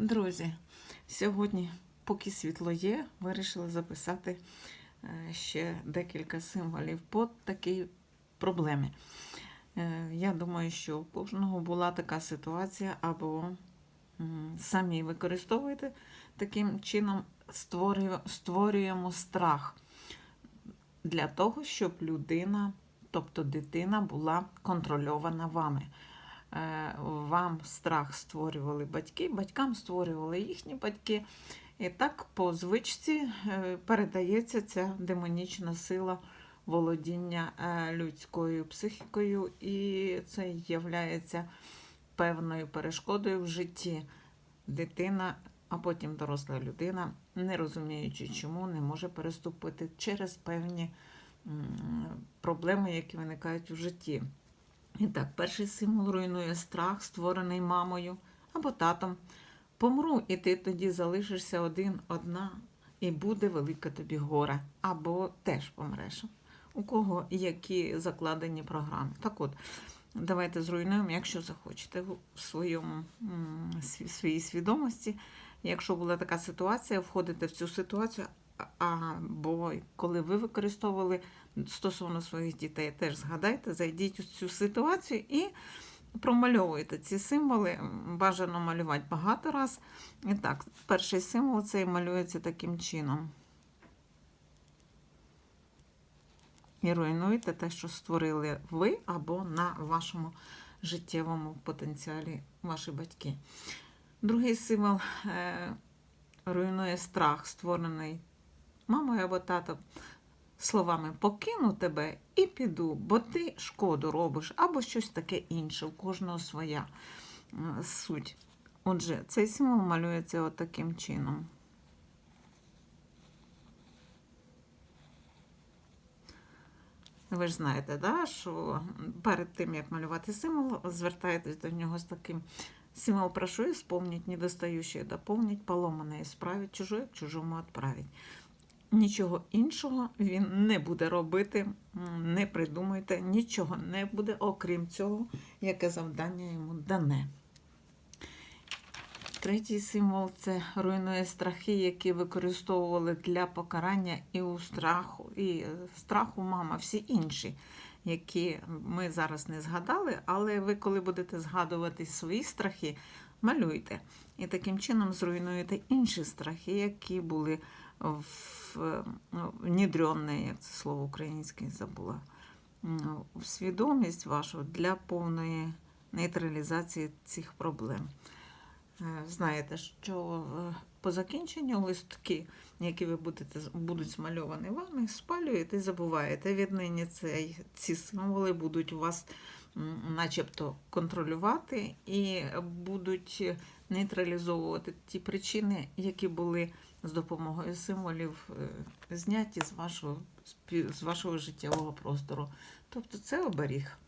Друзі, сьогодні, поки світло є, вирішила записати е, ще декілька символів по такій проблемі. Е, Я думаю, що у кожного була така ситуація, або самі використовуєте таким чином створюємо страх для того, щоб людина, тобто дитина, була контрольована вами. Е, Вам страх створювали батьки, батькам створювали їхні батьки. І так по звичці е, передається ця демонічна сила володіння е, людською психікою, і це є певною перешкодою в житті. Дитина, а потім доросла людина, не розуміючи, чому, не може переступити через певні проблеми, які виникають в житті. І так, перший символ руйнує страх, створений мамою або татом. Помру, і ти тоді залишишся один, одна, і буде велике тобі горе, або теж помреш. У кого які закладені програми. Так от, давайте зруйнуємо, якщо захочете, в своєму, сві- своїй свідомості. Якщо була така ситуація, входите в цю ситуацію, або коли ви використовували стосовно своїх дітей, теж згадайте, зайдіть у цю ситуацію і промальовуйте ці символи. Бажано малювати багато раз. І так, перший символ цей малюється таким чином. І руйнуйте те, що створили ви або на вашому життєвому потенціалі ваші батьки. Другий символ е, руйнує страх, створений мамою або татом словами покину тебе і піду, бо ти шкоду робиш, або щось таке інше, у кожного своя е, суть. Отже, цей символ малюється от таким чином. Ви ж знаєте, да, що перед тим, як малювати символ, звертаєтесь до нього з таким символ прошу исполнить, недостающее доповнить, поломане справить, чужое к чужому отправить. Нічого іншого він не буде робити, не придумуйте, нічого не буде, окрім цього, яке завдання йому дане. Третій символ це руйнує страхи, які використовували для покарання і у страху, і е, страху мама, всі інші, які ми зараз не згадали, але ви, коли будете згадувати свої страхи, малюйте. І таким чином зруйнуєте інші страхи, які були е, ну, як це слово українське забула, ну, в свідомість вашу для повної нейтралізації цих проблем. Е, Знаєте, що е, по закінченню листки, які ви будете, будуть змальовані вами, спалюєте і забуваєте. Віднині цей, ці символи будуть вас начебто контролювати і будуть нейтралізовувати ті причини, які були з допомогою символів е, зняті з вашого, з вашого життєвого простору. Тобто це оберіг.